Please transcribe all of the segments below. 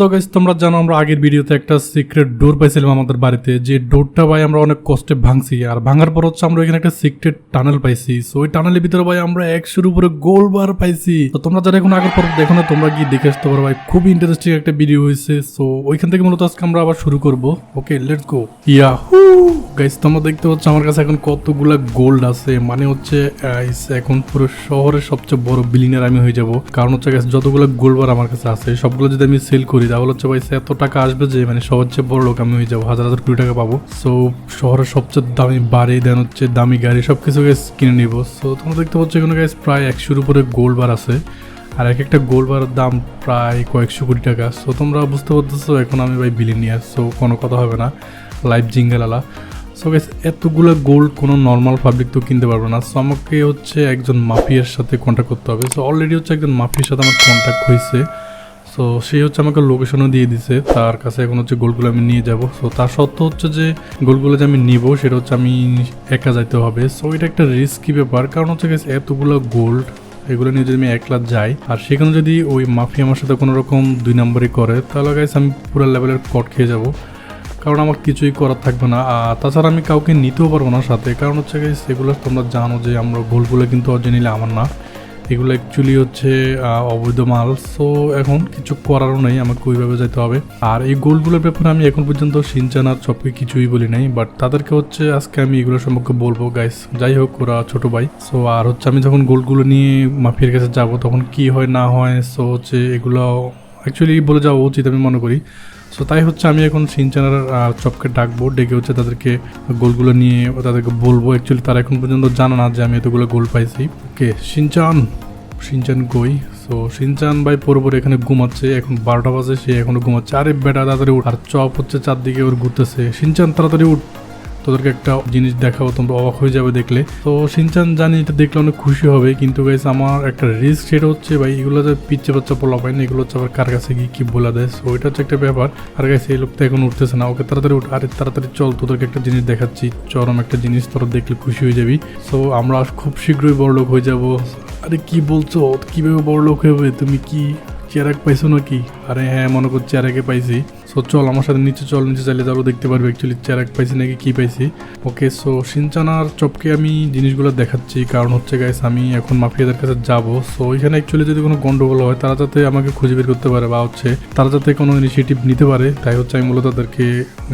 So guys তোমরা জানো আমরা আগের ভিডিওতে একটা সিক্রেট ডোর পাইছিলাম আমাদের বাড়িতে, যে ডোরটা ভাই আমরা অনেক কষ্টে ভাঙছি, আর ভাঙার পর হচ্ছে আমরা এখানে একটা সিক্রেট টানেল পাইছি। সো ওই টানেলের ভিতরে ভাই আমরা একশোর উপরে গোল বার পাইছি। তো তোমরা যারা এখন আগের পর দেখো না, তোমরা গিয়ে দেখে আসতে পারো ভাই, খুবই ইন্টারেস্টিং একটা ভিডিও হয়েছে। সো ওইখান থেকে মূলত আজকে আমরা আবার শুরু করব। Okay let's go yeah who guys তোমরা দেখতে পাচ্ছ আমার কাছে এখন কতগুলা গোল্ড আছে। মানে হচ্ছে এখন পুরো শহরের সবচেয়ে বড় বিলিনার আমি হয়ে যাব। কারণ হচ্ছে যতগুলো গোল্ড বার আমার কাছে আছে, সবগুলো যদি আমি সেল করি তাহলে হচ্ছে ভাই এত টাকা আসবে যে মানে সবচেয়ে বড় লোক, আমি হয়ে যাব হাজার হাজার কোটি টাকা পাবো। সো শহরের সবচেয়ে দামি বাড়ি দেন হচ্ছে দামি গাড়ি সব কিছু গাইস কিনে নিব। সো তোমরা দেখতে পাচ্ছ এখানে গাইস প্রায় একশোর উপরে গোল্ড বার আছে। আর এক একটা গোল্ড বারের দাম প্রায় কয়েকশো কোটি টাকা। সো তোমরা বুঝতে পারতেছো, এখন আমি ভাই বিলিনিয়ার সো কোনো কথা হবে না। লাইভ জিঙ্গেলালা সো গেস এতগুলো গোল্ড কোনো নর্মাল পাবলিক তো কিনতে পারবে না। সো আমাকে হচ্ছে একজন মাফিয়ার সাথে কন্ট্যাক্ট করতে হবে। সো অলরেডি হচ্ছে একজন মাফিয়ার সাথে আমার কন্ট্যাক্ট হয়েছে সো সে হচ্ছে আমাকে লোকেশনও দিয়ে দিছে। তার কাছে এখন হচ্ছে গোলগুলো আমি নিয়ে যাব। সো তার সত্ত্বেও হচ্ছে যে গোলগুলো যে আমি নিব, সেটা হচ্ছে আমি একা যাইতে হবে। সো এটা একটা রিস্কি ব্যাপার। কারণ হচ্ছে এতগুলো গোল্ড এগুলো নিয়ে যদি আমি একলা যাই, আর সেখানে যদি ওই মাফিয়া আমার সাথে কোনো রকম দুই নম্বরই করে, তাহলে গাইস আমি পুরো লেভেলের কট খেয়ে যাব। কারণ আমার কিছুই করার থাকবে না। আর তাছাড়া আমি কাউকে নিতেও পারব না সাথে। কারণ হচ্ছে সেগুলো তোমরা জানো যে, আমরা গোলগুলো কিন্তু অরিজিনালি আমার না। এগুলো অ্যাকচুয়ালি হচ্ছে অবৈধ মাল। সো এখন কিছু করারও নেই, আমাকে ওইভাবে যেতে হবে। আর এই গোলগুলোর ব্যাপারে আমি এখন পর্যন্ত সিনচান আর সবকে কিছুই বলি নাই বাট তাদেরকে হচ্ছে আজকে আমি এগুলো সম্পর্কে বলব গাইস যাই হোক, ওরা ছোট ভাই। সো আর হচ্ছে আমি যখন গোলগুলো নিয়ে মাফিয়ার কাছে যাব, তখন কি হয়, না হয় সো হচ্ছে এগুলো অ্যাকচুয়ালি বলে যাওয়া উচিত আমি মনে করি। সো তাই হচ্ছে আমি এখন সিনচানের চপকে ডাকবো। ডেকে হচ্ছে তাদেরকে গোলগুলো নিয়ে তাদেরকে বলব। অ্যাকচুয়ালি তারা এখন পর্যন্ত জানে না যে আমি এতগুলো গোল পাইছি। ওকে সিনচান সিনচান কই? সো সিনচান ভাই পুরোপুরি এখানে ঘুমাচ্ছে। এখন বারোটা বাজে, সে এখনও ঘুমাচ্ছে। আরে বেটা, তাড়াতাড়ি উঠ। আর চপ হচ্ছে চারদিকে, ওর ঘুরতেছে। সিনচান, তাড়াতাড়ি উঠ। তোদেরকে একটা জিনিস দেখাবো, তোমরা অবাক হয়ে যাবে দেখলে। তো সিনচান জানি এটা দেখলে অনেক খুশি হবে, কিন্তু গাইস আমার একটা রিস্ক সেটা হচ্ছে ভাই, এগুলো যে পিচ্ছে বাচ্চা পোলা পায় না, এগুলো হচ্ছে আবার কার কাছে গিয়ে কি বলা দেয় সো এটা হচ্ছে একটা ব্যাপার। আর গাইস এই লোকটা এখন উঠতেছে না। ওকে তাড়াতাড়ি উঠ। আরে, তাড়াতাড়ি চল, তোদেরকে একটা জিনিস দেখাচ্ছি। চরম একটা জিনিস, তোরা দেখলে খুশি হয়ে যাবি। সো আমরা খুব শীঘ্রই বড় লোক হয়ে যাব। আরে, কি বলছো? কীভাবে বড় লোক হবে? তুমি কি চেরাক পাইছো নাকি? আরে হ্যাঁ মনে করছি চেরাকে পাইছি। সো চল, আমার সাথে নিচে চল, নিচে চাইলে যাব, দেখতে পারবে অ্যাকচুয়ালি চেরাক পাইছি নাকি, কী পাইছি। ওকে সো সিনচানার চপকে আমি জিনিসগুলো দেখাচ্ছি, কারণ হচ্ছে গাইস আমি এখন মাফিয়াদের কাছে যাব। সো এখানে অ্যাকচুয়ালি যদি কোনো গন্ডগোল হয়, তারা যাতে আমাকে খুঁজে বের করতে পারে, বা হচ্ছে তারা যাতে কোনো ইনিশিয়েটিভ নিতে পারে, তাই হচ্ছে আমি মূলত তাদেরকে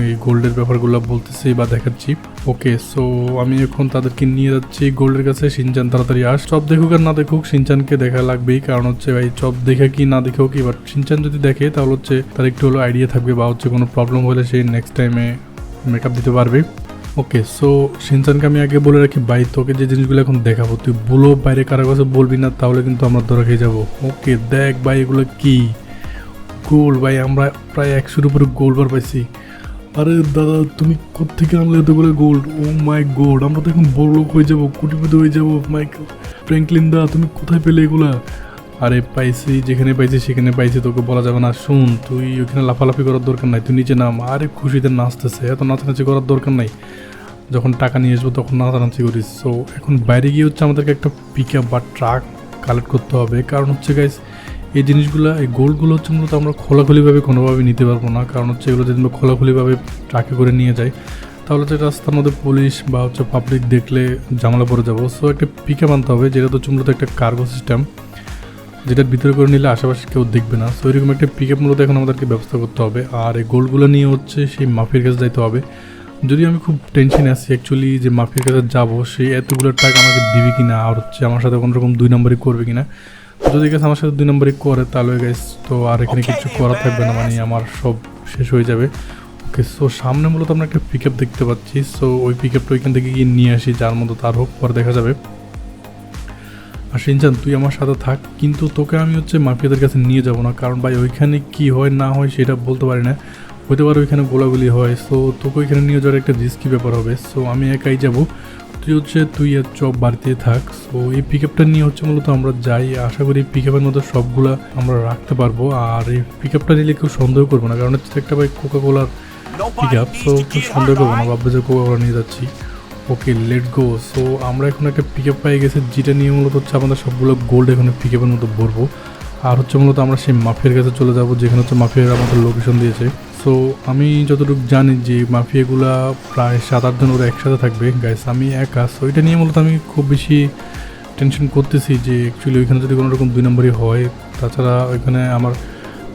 এই গোল্ডের ব্যাপারগুলো বলতেছি বা দেখাচ্ছি। ওকে সো আমি এখন তাদেরকে নিয়ে যাচ্ছি গোল্ডের কাছে, সিনচান তাড়াতাড়ি আস। চপ দেখুক আর না দেখুক, সিনচানকে দেখা লাগবেই, কারণ হচ্ছে ভাই, চপ দেখে কি না দেখেও কি বাট সিনচান যদি দেখে, তাহলে হচ্ছে তার একটু হলো আইডিয়া থাকবে। বা হচ্ছে কোনো প্রবলেম হলে সে নেক্সট টাইমে মেকআপ দিতে পারবে। ওকে সো সিনচানকে আমি আগে বলে রাখি, ভাই, তোকে যে জিনিসগুলো এখন দেখাবো, তুই বলো বাইরে কারও কাছে বলবি না, তাহলে কিন্তু আমরা ধরা খেয়ে যাব। ওকে দেখ ভাই, এগুলো কি? গোল ভাই, আমরা প্রায় একশোর উপরে গোল বার পাইছি। আরে দাদা, তুমি কোথেকে আনলে এতগুলো গোল্ড ও মাই গোল্ড আমরা তো এখন বড় লোক হয়ে যাব, কোটিপতি হয়ে যাব। মাই ফ্র্যাঙ্কলিন দা, তুমি কোথায় পেলে এগুলা? আরে পাইছি, যেখানে পাইছি সেখানে পাইছি, তোকে বলা যাবে না। শুন, তুই ওখানে লাফালাফি করার দরকার নাই, তুই নিচে নাম। আরে খুশিতে নাচতেছে, এত নাচানাচি করার দরকার নাই। যখন টাকা নিয়ে আসব তখন নাচানাচি করিস। সো এখন বাইরে গিয়ে হচ্ছে আমাদেরকে একটা পিক আপ বা ট্রাক কালেক্ট করতে হবে। কারণ হচ্ছে গাইস এই জিনিসগুলো, এই গোলগুলো হচ্ছে মূলত আমরা খোলাখুলিভাবে কোনোভাবে নিতে পারব না। কারণ হচ্ছে এগুলো যদি আমরা খোলাখুলিভাবে ট্রাকে করে নিয়ে যাই, তাহলে হচ্ছে রাস্তার মধ্যে পুলিশ বা হচ্ছে পাবলিক দেখলে ঝামেলা পড়ে যাব। সো একটা পিক আপ আনতে হবে, যেটা তো হচ্ছে মূলত একটা কার্গো সিস্টেম যেটার ভিতরে করে নিলে আশেপাশে কেউ দেখবে না। সো এরকম একটা পিক আপ মূলত এখন আমাদেরকে ব্যবস্থা করতে হবে। আর এই গোলগুলো নিয়ে হচ্ছে সেই মাফিয়ার কাছে যাইতে হবে। যদি আমি খুব টেনশনে আছি অ্যাকচুয়ালি যে মাফিয়ার কাছে যাব সেই এতগুলো টাকা আমাকে দিবে কিনা আর হচ্ছে আমার সাথে কোনো রকম দুই নম্বরই করবে কি কিনা যদি গেছে আমার সাথে দুই নম্বরই করে তাহলে গেছ তো আর এখানে কিছু করা থাকবে না মানে আমার সব শেষ হয়ে যাবে। ওকে সো সামনে মূলত আমরা একটা পিক আপ দেখতে পাচ্ছি। সো ওই পিক আপটা ওইখান থেকে গিয়ে নিয়ে আসি যার মতো তার হোক পরে দেখা যাবে। আর সিনচান তুই আমার সাথে থাক কিন্তু তোকে আমি হচ্ছে মাফিয়াদের কাছে নিয়ে যাব না। কারণ ভাই ওইখানে কি হয় না হয় সেটা বলতে পারি না। হতে পারে ওইখানে গোলাগুলি হয় সো তোকে ওইখানে নিয়ে যাওয়ার একটা রিস্কি ব্যাপার হবে। সো আমি একাই যাব। তুই হচ্ছে তুই আর চপ বাড়িতে থাক। সো এই পিক আপটা নিয়ে হচ্ছে মূলত আমরা যাই। আশা করি পিক আপের মধ্যে সবগুলা আমরা রাখতে পারব। আর এই পিক আপটা নিলে কেউ সন্দেহ করব না কারণ হচ্ছে একটা ভাই কোকা কোলার পিক আপ সো কেউ সন্দেহ করব না ভাববে যে কোকা কোলা নিয়ে যাচ্ছি। ওকে লেট গো সো আমরা এখন একটা পিক আপ পেয়ে গেছি, যেটা নিয়ে মূলত হচ্ছে আমাদের সবগুলো গোল্ড এখানে পিক আপের মধ্যে ভরবো। আর হচ্ছে মূলত আমরা সেই মাফিয়ার কাছে চলে যাব, যেখানে হচ্ছে মাফিয়ার আমাদের লোকেশন দিয়েছে। সো আমি যতটুকু জানি যে মাফিয়াগুলা প্রায় সাত আটজন ওরা একসাথে থাকবে। গাইস আমি একা সো এটা নিয়ে মূলত আমি খুব বেশি টেনশন করতেছি যে অ্যাকচুয়ালি ওইখানে যদি কোনো রকম দুই নম্বরই হয়, তাছাড়া ওইখানে আমার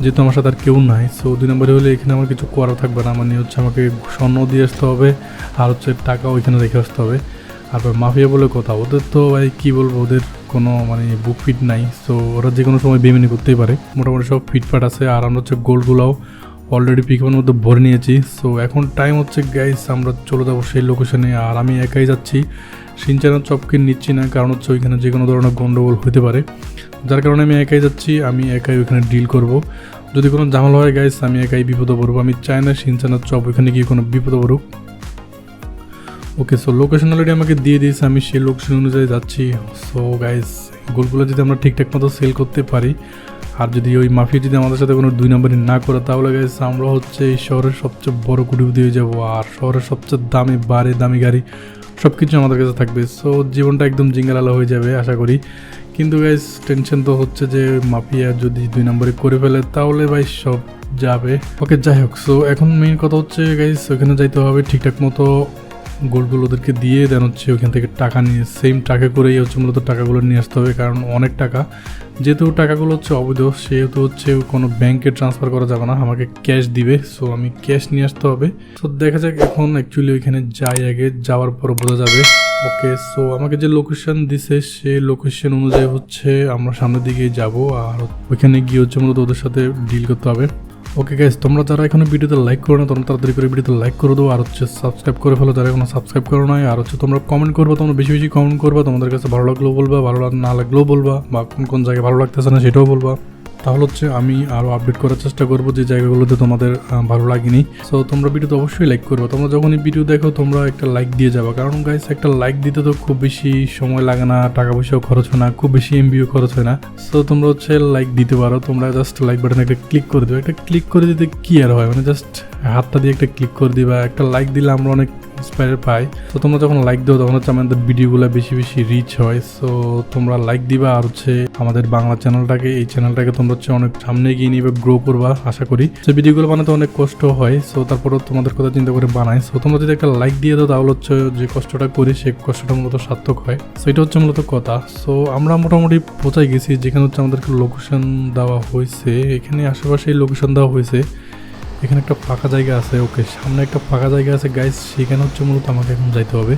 যেহেতু আমার সাথে আর কেউ নাই সো দুই নম্বরে হলে এখানে আমার কিছু করা থাকবে না। মানে হচ্ছে আমাকে স্বর্ণ দিয়ে আসতে হবে, আর হচ্ছে টাকা ওইখানে রেখে আসতে হবে। আর মাফিয়া বলে কথা, ওদের তো ভাই কী বলব, ওদের কোনো মানে বুক ফিট নাই সো ওরা যে কোনো সময় বেমিনি করতেই পারে। মোটামুটি সব ফিটফাট আছে, আর আমরা হচ্ছে গোলগুলাও অলরেডি পিকআপের মধ্যে ভরে নিয়েছি। সো এখন টাইম হচ্ছে গাইস আমরা চলে যাব সেই লোকেশনে আর আমি একাই যাচ্ছি। সিনচানের চপকে নিচ্ছি না, কারণ হচ্ছে ওইখানে যে কোনো ধরনের গন্ডগোল হতে পারে। যার কারণে আমি একাই যাচ্ছি, আমি একাই ওইখানে ডিল করব। যদি কোনো ঝামেলা হয় গাইস আমি একাই বিপদে পড়ব। আমি চাই না সিনচানের চপ ওইখানে গিয়ে কোনো বিপদে পড়ুক। ওকে সো লোকেশন অলরেডি আমাকে দিয়ে দিয়েছে, আমি সেই লোকেশন অনুযায়ী যাচ্ছি। সো গাইস গোলগুলো যদি আমরা ঠিকঠাক মতো সেল করতে পারি, আর যদি ওই মাফিয়া যদি আমাদের সাথে কোনো দুই নম্বরই না করে, তাহলে গাইস আমরা হচ্ছে এই শহরের সবচেয়ে বড় কুটিপতি হয়ে যাব, আর শহরের সবচেয়ে দামি বাড়ি দামি গাড়ি সব কিছু আমাদের কাছে থাকবে। সো জীবনটা একদম জিঙ্গালালা হয়ে যাবে, আশা করি। কিন্তু গাইস টেনশন তো হচ্ছে যে মাফিয়া যদি দুই নম্বরে করে ফেলে, তাহলে ভাই সব যাবে। ওকে যাই হোক সো এখন মেইন কথা হচ্ছে গাইস ওখানে যাইতে হবে ঠিকঠাক মতো। গোল্ডগুলো ওদেরকে দিয়ে দেন হচ্ছে ওইখান থেকে টাকা নিয়ে সেম টাকা করেই হচ্ছে মূলত টাকাগুলো নিয়ে আসতে হবে, কারণ অনেক টাকা। যেহেতু টাকাগুলো হচ্ছে অবৈধ, সেহেতু হচ্ছে কোনো ব্যাংকে ট্রান্সফার করা যাবে না, আমাকে ক্যাশ দিবে সো আমি ক্যাশ নিয়ে আসতে হবে। সো দেখা যাক এখন অ্যাকচুয়ালি ওইখানে যাই আগে, যাওয়ার পর বোঝা যাবে। ওকে সো আমাকে যে লোকেশন দিছে, সেই লোকেশন অনুযায়ী হচ্ছে আমরা সামনের দিকে যাব, আর ওইখানে গিয়ে হচ্ছে মূলত ওদের সাথে ডিল করতে হবে। ওকে গাইজ তোমরা যারা এখনও ভিডিওতে লাইক করো না, তোমরা তাড়াতাড়ি করে ভিডিওতে লাইক করে দেবো আর হচ্ছে সাবস্ক্রাইব করে ফেলো। যারা এখনও সাবস্ক্রাইব করো না আর হচ্ছে তোমরা কমেন্ট করবা, তোমরা বেশি বেশি কমেন্ট করবা, তোমাদের কাছে ভালো লাগলেও বলবা, ভালো না লাগলেও বলবা, বা কোন কোন জায়গায় ভালো লাগতেছে না সেটাও বলবা। তাহলে হচ্ছে আমি আরও আপডেট করার চেষ্টা করব যে জায়গাগুলোতে তোমাদের ভালো লাগেনি। সো তোমরা ভিডিওতে অবশ্যই লাইক করব। তোমরা যখনই ভিডিও দেখো, তোমরা একটা লাইক দিয়ে যাবে। কারণ গাইস একটা লাইক দিতে তো খুব বেশি সময় লাগে না, টাকা পয়সাও খরচ হয় না, খুব বেশি এমবিও খরচ হয় না। সো তোমরা হচ্ছে লাইক দিতে পারো। তোমরা জাস্ট লাইক বাটনে একটা ক্লিক করে দিবে। একটা ক্লিক করে দিতে কি আর হয়? মানে জাস্ট হাতটা দিয়ে একটা ক্লিক করে দিবা। একটা লাইক দিলে আমরা অনেক ইন্সপায়ার পাই। তো তোমরা যখন লাইক দাও, তখন হচ্ছে আমাদের ভিডিওগুলো বেশি বেশি রিচ হয়। সো তোমরা লাইক দিবা আর হচ্ছে আমাদের বাংলা চ্যানেলটাকে এই চ্যানেলটাকে তোমরা হচ্ছে অনেক সামনে গিয়ে নিবে গ্রো করবা, আশা করি। তো ভিডিওগুলো বানাতে অনেক কষ্ট হয়। সো তারপরেও তোমাদের কথা চিন্তা করে বানাই। সো তোমরা যদি একটা লাইক দিয়ে দাও, তাহলে হচ্ছে যে কষ্টটা করি সেই কষ্টটা মূলত সার্থক হয়। সো এটা হচ্ছে মূলত কথা। সো আমরা মোটামুটি পৌঁছাই গেছি, যেখানে হচ্ছে আমাদেরকে লোকেশন দেওয়া হয়েছে। এখানে আশেপাশে লোকেশন দেওয়া হয়েছে। এখানে একটা ফাঁকা জায়গা আছে, ওকে, সামনে একটা ফাঁকা জায়গা আছে। গাইস সেখানে হচ্ছে মূলত আমাকে এখন যাইতে হবে।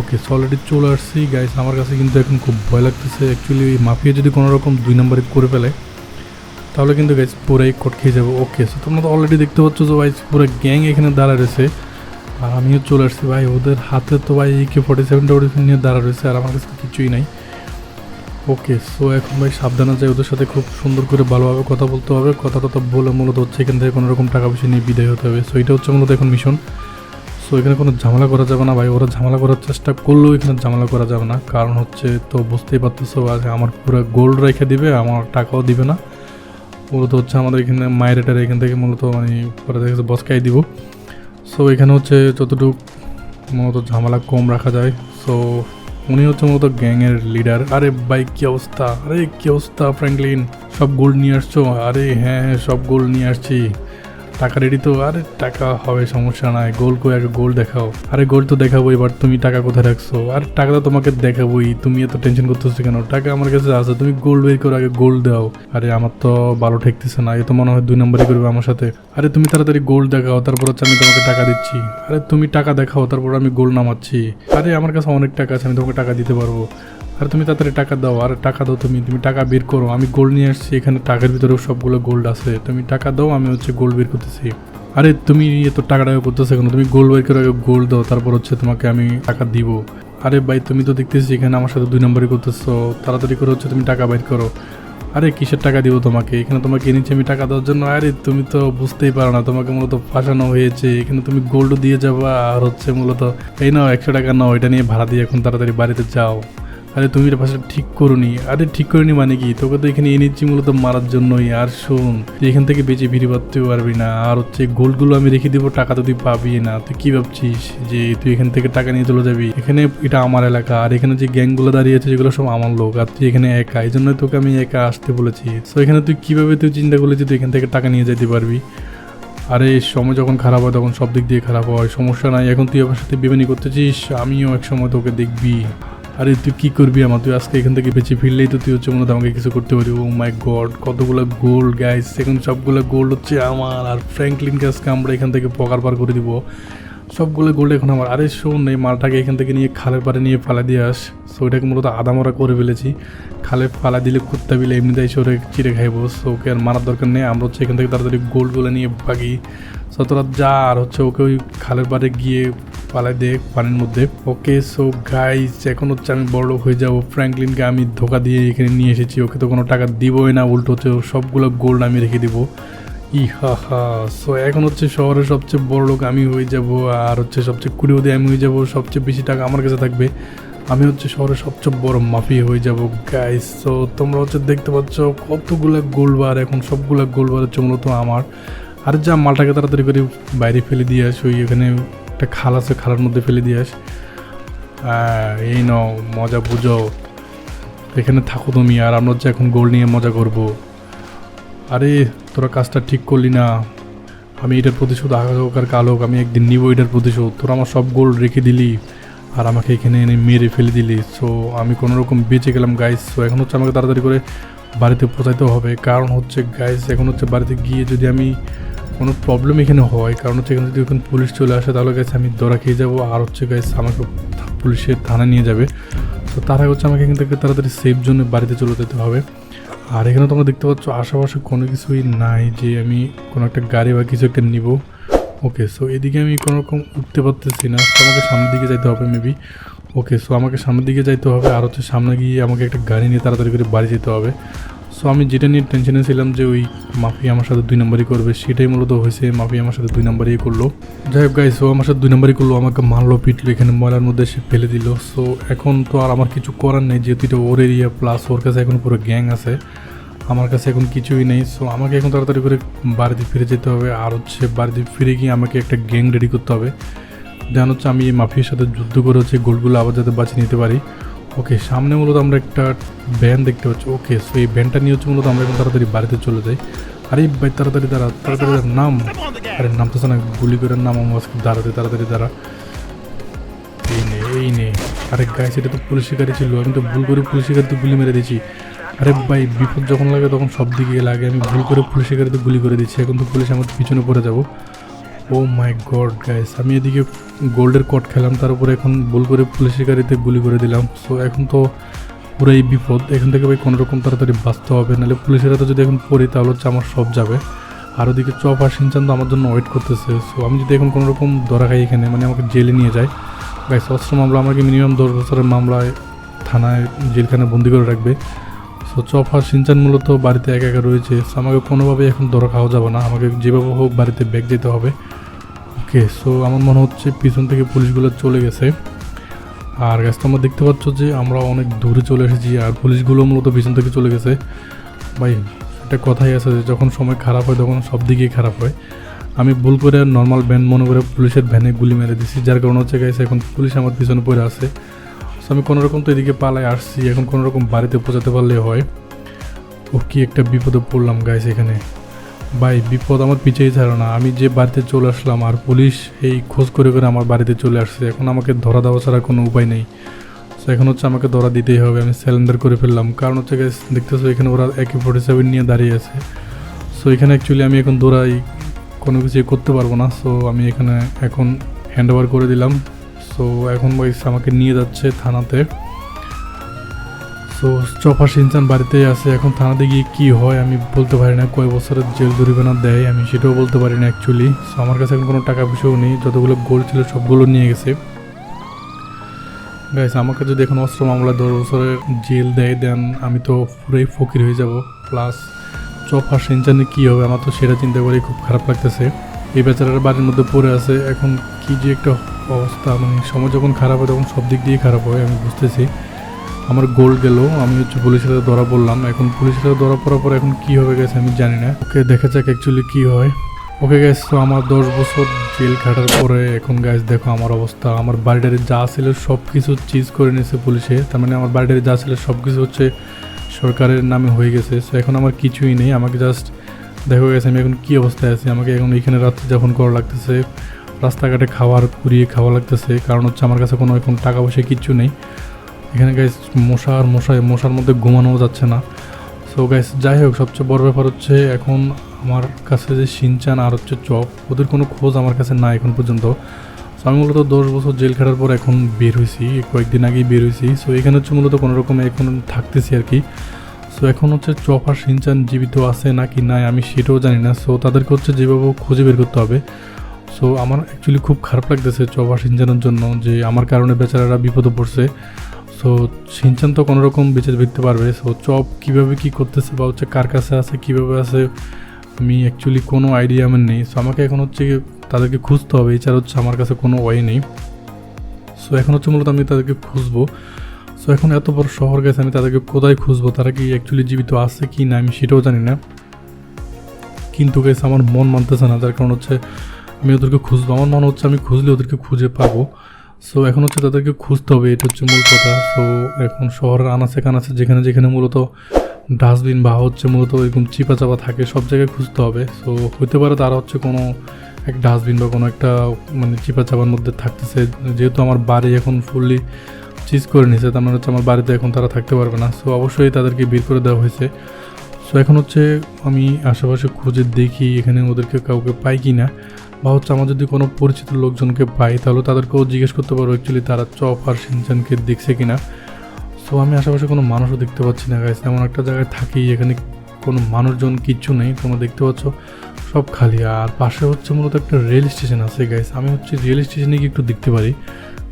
ওকে সো অলরেডি চলে আসছি। গাইস আমার কাছে কিন্তু এখন খুব ভয় লাগতেছে। অ্যাকচুয়ালি মাফিয়া যদি কোনো রকম দুই নম্বরে করে ফেলে, তাহলে কিন্তু গাইস পুরাই কট খেয়ে যাব। ওকে সো তোমরা তো অলরেডি দেখতে পাচ্ছ যে ভাই পুরো গ্যাং এখানে দাঁড়া রয়েছে। আর আমিও চলে আসছি। ভাই, ওদের হাতে তো, ভাই কে ফর্টি সেভেন টোয়েন্টি নিয়ে দাঁড়া রয়েছে, আর আমার কাছে কিছুই নাই। ওকে, সো এখন ভাই সাবধানে যাই, ওদের সাথে খুব সুন্দর করে ভালোভাবে কথা বলতে হবে। কথা টথা বলে মূলত হচ্ছে এখান থেকে কোনো রকম টাকা পয়সা নিয়ে বিদায় হতে হবে। সো এটা হচ্ছে মূলত এখন মিশন সো এখানে কোনো ঝামেলা করা যাবে না ভাই, ওরা ঝামেলা করার চেষ্টা করলেও এখানে ঝামেলা করা যাবে না। কারণ হচ্ছে তো বুঝতেই পারতেছো আমার পুরো গোল্ড রেখে দিবে, আমার টাকাও দিবে না। মূলত হচ্ছে আমাদের এখানে মায়ের এখান থেকে মূলত মানে পরে দেখে বসকাই দিব। সো এখানে হচ্ছে যতটুকু মূলত ঝামেলা কম রাখা যায়, সো উনি হচ্ছে মূলত গ্যাংয়ের লিডার আরে ভাই, কি অবস্থা? আরে কি অবস্থা ফ্র্যাঙ্কলিন সব গোল্ড নিয়ে আসছো? আরে হ্যাঁ হ্যাঁ সব গোল্ড নিয়ে আসছি। টাকা রেডি তো, আরে টাকা হবে, সমস্যা নাই। গোল কই আগে গোল দেখাও। আরে গোল তো দেখাবো, এবার তুমি টাকা কোথায় রাখছো? আর টাকা তো তোমাকে দেখাবোই, তুমি এত টেনশন করতেছো কেন? টাকা আমার কাছে আছে, তুমি গোল বের করে, আগে গোল দাও। আরে আমার তো ভালো ঠেকতেছে না, এ তো মনে হয় দুই নম্বরই করবে আমার সাথে। আরে তুমি তাড়াতাড়ি গোল দেখাও, তারপর হচ্ছে আমি তোমাকে টাকা দিচ্ছি। আরে তুমি টাকা দেখাও, তারপর আমি গোল নামাচ্ছি। আরে আমার কাছে অনেক টাকা আছে, আমি তোমাকে টাকা দিতে পারব। আর তুমি তাড়াতাড়ি টাকা দাও, আর টাকা দাও তুমি তুমি টাকা বের করো। আমি গোল্ড নিয়ে আসছি, এখানে টাকার ভিতরেও সবগুলো গোল্ড আছে। তুমি টাকা দাও, আমি হচ্ছে গোল্ড বের করতেছি। আরে তুমি এত টাকা টাকা করতেছো কেন? তুমি গোল্ড বের করে গোল্ড দাও, তারপর হচ্ছে তোমাকে আমি টাকা দিব। আরে ভাই, তুমি তো দেখতেছি এখানে আমার সাথে দুই নম্বরই করতেছো। তাড়াতাড়ি করে হচ্ছে তুমি টাকা বের করো। আরে কিসের টাকা দিব তোমাকে? এখানে তোমাকে এনেছি আমি টাকা দেওয়ার জন্য। আরে তুমি তো বুঝতেই পারো না, তোমাকে মূলত ফাঁসানো হয়েছে। এখানে তুমি গোল্ড দিয়ে যাবা, আর হচ্ছে মূলত এই নাও, একশো টাকা নাও, এটা নিয়ে ভাড়া দিয়ে এখন তাড়াতাড়ি বাড়িতে যাও। আরে তুমি এটা ভাষাটা ঠিক করনি। আরে ঠিক করনি মানে কি? তোকে তো এখানে এনেছি মূলত মারার জন্যই। আর শোন এখান থেকে বেঁচে ফিরে পারতে পারবি না। আর হচ্ছে গোল্ডগুলো আমি রেখে দিব, টাকা তো তুই পাবি না। তুই কি ভাবছিস যে তুই এখান থেকে টাকা নিয়ে চলে যাবি? এখানে এটা আমার এলাকা। আর এখানে যে গ্যাংগুলো দাঁড়িয়ে আছে যেগুলো সব আমার লোক। আর তুই এখানে একা। এই জন্য তোকে আমি একা আসতে বলেছি। তো এখানে তুই কীভাবে তুই চিন্তা করলি যে তুই এখান থেকে টাকা নিয়ে যেতে পারবি? আরে, সময় যখন খারাপ হয়, তখন সব দিক দিয়ে খারাপ হয়। সমস্যা নাই। এখন তুই আমার সাথে বেমানি করতেছিস, আমিও এক সময় তোকে দেখবি। আরে, তুই কি করবি আমার? তুই আজকে এখান থেকে বেঁচে ফিরলেই তো তুই হচ্ছে মনে হয় আমাকে কিছু করতে পারবি। ও মাই গড কতগুলো গোল্ড গাইস এখন সবগুলো গোল্ড হচ্ছে আমার। আর ফ্র্যাঙ্কলিন গাছকে আমরা এখান থেকে পকার পার করে দিব। সবগুলো গোল্ড এখন আমার। আরে শোন, এই মালটাকে এখান থেকে নিয়ে খালের পাড়ে নিয়ে ফালা দিয়ে আস। সো ওটাকে মূলত আদামরা করে ফেলেছি। খালে ফালা দিলে কুত্তা বিলে এমনিতে এসে ওরা চিড়ে খাইবো। সো ওকে আর মারার দরকার নেই। আমরা হচ্ছে এখান থেকে তাড়াতাড়ি গোল্ডগুলো নিয়ে ভাগি। সো তোরা যা, আর হচ্ছে ওকে ওই খালের পাড়ে গিয়ে পালাই দে পানির মধ্যে। ওকে সো গাইস এখন হচ্ছে আমি বড়লোক হয়ে যাব। ফ্র্যাঙ্কলিনকে আমি ধোকা দিয়ে এখানে নিয়ে এসেছি। ওকে তো কোনো টাকা দিবই না। উল্টো হচ্ছে সবগুলো গোল্ড আমি রেখে দিব। ই হা হা সো এখন হচ্ছে শহরের সবচেয়ে বড় লোক আমি হয়ে যাব, আর হচ্ছে সবচেয়ে কুড়িওদি আমি হয়ে যাব, সবচেয়ে বেশি টাকা আমার কাছে থাকবে। আমি হচ্ছে শহরের সবচেয়ে বড় মাফি হয়ে যাব গাইস সো তোমরা হচ্ছে দেখতে পাচ্ছ কতগুলো গোলবার, এখন সবগুলো গোলবার হচ্ছে মূলত আমার। আর যা মালটাকে তাড়াতাড়ি করে বাইরে ফেলে দিয়ে আস, ওই এখানে একটা খাল আছে, খালের মধ্যে ফেলে দিয়ে আস। এই নাও, মজা বুঝো। এখানে থাকো তুমি, আর আমরা হচ্ছে এখন গোল নিয়ে মজা করব। আরে, তোরা কাজটা ঠিক করলি না। আমি এটার প্রতিশোধ আগাকার কাল হোক আমি একদিন নিব এটার প্রতিশোধ। তোরা আমার সব গোল রেখে দিলি আর আমাকে এখানে এনে মেরে ফেলে দিলি। সো আমি কোনো রকম বেঁচে গেলাম গাইস সো এখন হচ্ছে আমাকে তাড়াতাড়ি করে বাড়িতে পৌঁছাইতে হবে। কারণ হচ্ছে গাইস এখন হচ্ছে বাড়িতে গিয়ে যদি আমি কোনো প্রবলেম এখানে হয়, কারণ হচ্ছে এখানে যদি এখন পুলিশ চলে আসে, তাহলে গাইস আমি দরা খেয়ে যাব। আর হচ্ছে গাইস আমাকে পুলিশের থানা নিয়ে যাবে। তো তার আগে হচ্ছে আমাকে এখান থেকে তাড়াতাড়ি সেফ জন্য বাড়িতে চলে যেতে হবে। আর এখানে তোমরা দেখতে পাচ্ছ আশেপাশে কোনো কিছুই নাই যে আমি কোনো একটা গাড়ি বা কিছু একটা নিব। ওকে সো এদিকে আমি কোনো রকম উঠতে পারতেছি না। আমাকে সামনের দিকে যাইতে হবে মেবি ওকে সো আমাকে সামনের দিকে যাইতে হবে, আর হচ্ছে সামনে গিয়ে আমাকে একটা গাড়ি নিয়ে তাড়াতাড়ি করে বাড়ি যেতে হবে। সো আমি যেটা নিয়ে টেনশনে ছিলাম যে ওই মাফি আমার সাথে দুই নম্বরই করবে, সেটাই মূলত হয়েছে, মাফি আমার সাথে দুই নম্বরই করল। যাই হোক গাইস ও আমার সাথে দুই নম্বরই করল, আমাকে মারলো, পিটলো, এখানে ময়লার মধ্যে সে ফেলে দিল। সো এখন তো আর আমার কিছু করার নেই, যেহেতু এটা ওর এরিয়া প্লাস ওর কাছে এখন পুরো গ্যাং আছে। আমার কাছে এখন কিছুই নেই। সো আমাকে এখন তাড়াতাড়ি করে বাড়িতে ফিরে যেতে হবে। আর হচ্ছে বাড়িতে ফিরে গিয়ে আমাকে একটা গ্যাং রেডি করতে হবে। দেন হচ্ছে আমি এই মাফিয়ার সাথে যুদ্ধ করে হচ্ছে গোলগুলো আবার যাতে বাঁচিয়ে নিতে পারি। ওকে সামনে মূলত আমরা একটা ভ্যান দেখতে পাচ্ছি। ওকে সো এই ভ্যানটা নিয়ে হচ্ছে মূলত আমরা এখন তাড়াতাড়ি বাড়িতে চলে যাই। আরে ভাই, তাড়াতাড়ি দাঁড়া, তাড়াতাড়ি নাম। আরে, নামতেছে না, গুলি করে নাম, আমার দাঁড়াতে, তাড়াতাড়ি দাঁড়া। এই নে এই নে। আরে গায়ে সেটা তো পুলিশ গাড়ি ছিল, আমি তো ভুল করে পুলিশের গাড়িতে গুলি মেরে দিয়েছি। আরে ভাই, বিপদ যখন লাগে তখন সব দিকে লাগে, আমি ভুল করে পুলিশের গাড়িতে গুলি করে দিচ্ছি এখন তো পুলিশ আমার পিছনে পড়ে যাব। ও মাই গড গাইস আমি এদিকে গোল্ডের কট খেলাম, তার উপরে এখন ভুল করে পুলিশের গাড়িতে গুলি করে দিলাম। সো এখন তো পুরাই বিপদ। এখান থেকে ভাই কোনো রকম তাড়াতাড়ি বাঁচতে হবে, নাহলে পুলিশের হাতে যদি এখন পড়ি, তাহলে হচ্ছে আমার সব যাবে। আর ওদিকে চপ আর সিনচান তো আমার জন্য ওয়েট করতেছে। সো আমি যদি এখন কোনো রকম ধরা খাই এখানে মানে আমাকে জেলে নিয়ে যায়। গাইস অস্ত্র মামলা, আমাকে মিনিমাম দশ বছরের মামলায় থানায় জেলখানে বন্দি করে রাখবে। সো চপ আর সিনচান মূলত বাড়িতে একা একা রয়েছে। সো আমাকে কোনোভাবে এখন ধরা খাওয়া যাবে না। আমাকে যেভাবে হোক বাড়িতে ব্যাগ যেতে হবে। ওকে সো আমার মনে হচ্ছে পিছন থেকে পুলিশগুলো চলে গেছে। আর গাছ তোমরা দেখতে পাচ্ছ যে আমরা অনেক দূরে চলে এসেছি আর পুলিশগুলো মূলত পিছন থেকে চলে গেছে। ভাই, একটা কথাই আছে যে যখন সময় খারাপ হয় তখন সব দিকেই খারাপ হয়। আমি ভুল করে নর্মাল ভ্যান মনে করে পুলিশের ভ্যানে গুলি মেরে দিছি। যার কারণে হচ্ছে গাইছে এখন পুলিশ আমার পিছনে পড়ে আছে। সো আমি কোনো রকম তো এদিকে পালায় আসছি এখন কোনো রকম বাড়িতে পৌঁছাতে পারলে হয়। ও কি একটা বিপদে পড়লাম গাইস এখানে। ভাই বিপদ আমার পিছিয়েই ছাড়ো না। আমি যে বাড়িতে চলে আসলাম আর পুলিশ এই খোঁজ করে করে আমার বাড়িতে চলে আসছে এখন আমাকে ধরা দেওয়া ছাড়া কোনো উপায় নেই। তো এখন হচ্ছে আমাকে ধরা দিতেই হবে আমি স্যালেন্ডার করে ফেললাম। কারণ হচ্ছে guys, দেখতেছো এখানে ওরা একে ফোর্টি সেভেন নিয়ে দাঁড়িয়ে আছে। সো এখানে অ্যাকচুয়ালি আমি এখন দৌড়াই কোনো কিছু করতে পারব না। সো আমি এখানে এখন হ্যান্ড ওভার করে দিলাম। সো এখন guys আমাকে নিয়ে যাচ্ছে থানাতে। সো চফা সিনচান বাড়িতেই আছে। এখন থানাতে গিয়ে কী হয় আমি বলতে পারি না। কয় বছরের জেল জরিমানা দেয় আমি সেটাও বলতে পারি না অ্যাকচুয়ালি সো আমার কাছে এখন কোনো টাকা পয়সাও নেই। যতগুলো গোল ছিল সবগুলো নিয়ে গেছে। গাইস আমাকে যদি এখন অস্ত্র মামলা দশ বছরের জেল দেয় দেন আমি তো পুরোই ফকির হয়ে যাব। প্লাস চফা সিনচানে কী হবে আমার তো সেটা চিন্তা করে খুব খারাপ লাগতেছে। এই বেচারার বাড়ির মধ্যে পড়ে আছে। এখন কি যে একটা অবস্থা মানে সময় যখন খারাপ হয় তখন সব দিক দিয়ে খারাপ হয়, আমি বুঝতেছি। আমার গোল গেল, আমি হচ্ছে পুলিশের হাতে ধরা পড়লাম। এখন পুলিশের হাতে ধরা পড়ার পর এখন কি হবে গেছে আমি জানি না। ওকে দেখা যাক অ্যাকচুয়ালি কি হয়। ওকে গ্যাস তো আমার দশ বছর জেল খাটার পরে এখন গ্যাস দেখো আমার অবস্থা। আমার বাড়িটারে যা ছিল সব কিছু চিজ করে নিয়েছে পুলিশে তার মানে আমার বাড়িটারে যা ছিল সব কিছু হচ্ছে সরকারের নামে হয়ে গেছে। সো এখন আমার কিছুই নেই, আমাকে জাস্ট দেখো গেছে আমি এখন কী অবস্থায় আছি? আমাকে এখন এখানে রাত্রে যখন করা লাগতেছে রাস্তাঘাটে খাবার কুড়িয়ে খাওয়া লাগতেছে, কারণ হচ্ছে আমার কাছে কোনো এখন টাকা পয়সা কিচ্ছু নেই। এখানে গাইস মশা আর মশায়, মশার মধ্যে ঘুমানোও যাচ্ছে না। সো গাইস যাই হোক, সবচেয়ে বড় ব্যাপার হচ্ছে এখন আমার কাছে যে সিনচান আর হচ্ছে চপ, ওদের কোনো খোঁজ আমার কাছে না এখন পর্যন্ত। সো আমি মূলত দশ বছর জেল খাটার পর এখন বের হয়েছি, কয়েকদিন আগেই বের হয়েছি। সো এখানে হচ্ছে মূলত কোনো রকম এখন থাকতেছি আর কি। সো এখন হচ্ছে চপ আর সিনচান জীবিত আছে নাকি নাই আমি সেটাও জানি না। সো তাদেরকে হচ্ছে যেভাবে খুঁজে বের করতে হবে। সো আমার অ্যাকচুয়ালি খুব খারাপ লাগতেছে আর সিনচানের জন্য যে আমার কারণে বেচারারা বিপদে পড়ছে। সো সিনচান তো কোনো রকম বেঁচে ফিরতে পারবে। সো চপ কীভাবে কী করতেছে বা হচ্ছে কার কাছে আছে, কীভাবে আছে, আমি অ্যাকচুয়ালি কোনো আইডিয়া আমার নেই। সো আমাকে এখন হচ্ছে তাদেরকে খুঁজতে হবে। এছাড়া হচ্ছে আমার কাছে কোনো ওয়ে নেই। সো এখন হচ্ছে মূলত আমি তাদেরকে খুঁজবো। সো এখন এত বড় শহর গেছে, আমি তাদেরকে কোথায় খুঁজবো? তারা কি অ্যাকচুয়ালি জীবিত আছে কি না? আমি সেটাও জানি না। কিন্তু গেছে আমার মন মানতেছে না। যার কারণ হচ্ছে আমি ওদেরকে খুঁজবো। আমার মনে হচ্ছে আমি খুঁজলে ওদেরকে খুঁজে পাবো। সো এখন হচ্ছে তাদেরকে খুঁজতে হবে, এটা হচ্ছে মূল কথা। সো এখন শহরের আনাচে কানাচে, যেখানে যেখানে মূলত ডাস্টবিন বা হচ্ছে মূলত এরকম চিপা চাপা থাকে, সব জায়গায় খুঁজতে হবে। সো হতে পারে তারা হচ্ছে কোনো এক ডাস্টবিন বা কোনো একটা মানে চিপা চাপার মধ্যে থাকতেছে। যেহেতু আমার বাড়ি এখন ফুললি চিজ করে নিয়েছে তার মানে হচ্ছে আমার বাড়িতে এখন তারা থাকতে পারবে না। সো অবশ্যই তাদেরকে বের করে দেওয়া হয়েছে। সো এখন হচ্ছে আমি আশেপাশে খুঁজে দেখি, এখানে ওদেরকে কাউকে পাই কি না বা হচ্ছে আমার যদি কোনো পরিচিত লোকজনকে পাই, তাহলে তাদেরকেও জিজ্ঞেস করতে পারব অ্যাকচুয়ালি তারা চপ আর সিনচানকে দেখছে কিনা। সো আমি আশেপাশে কোনো মানুষও দেখতে পাচ্ছি না গাইস এমন একটা জায়গায় থাকি, এখানে কোনো মানুষজন কিচ্ছু নেই, তোমরা দেখতে পাচ্ছ, সব খালি। আর পাশে হচ্ছে মূলত একটা রেল স্টেশন আছে গাইস আমি হচ্ছে রেল স্টেশনে গিয়ে একটু দেখতে পারি।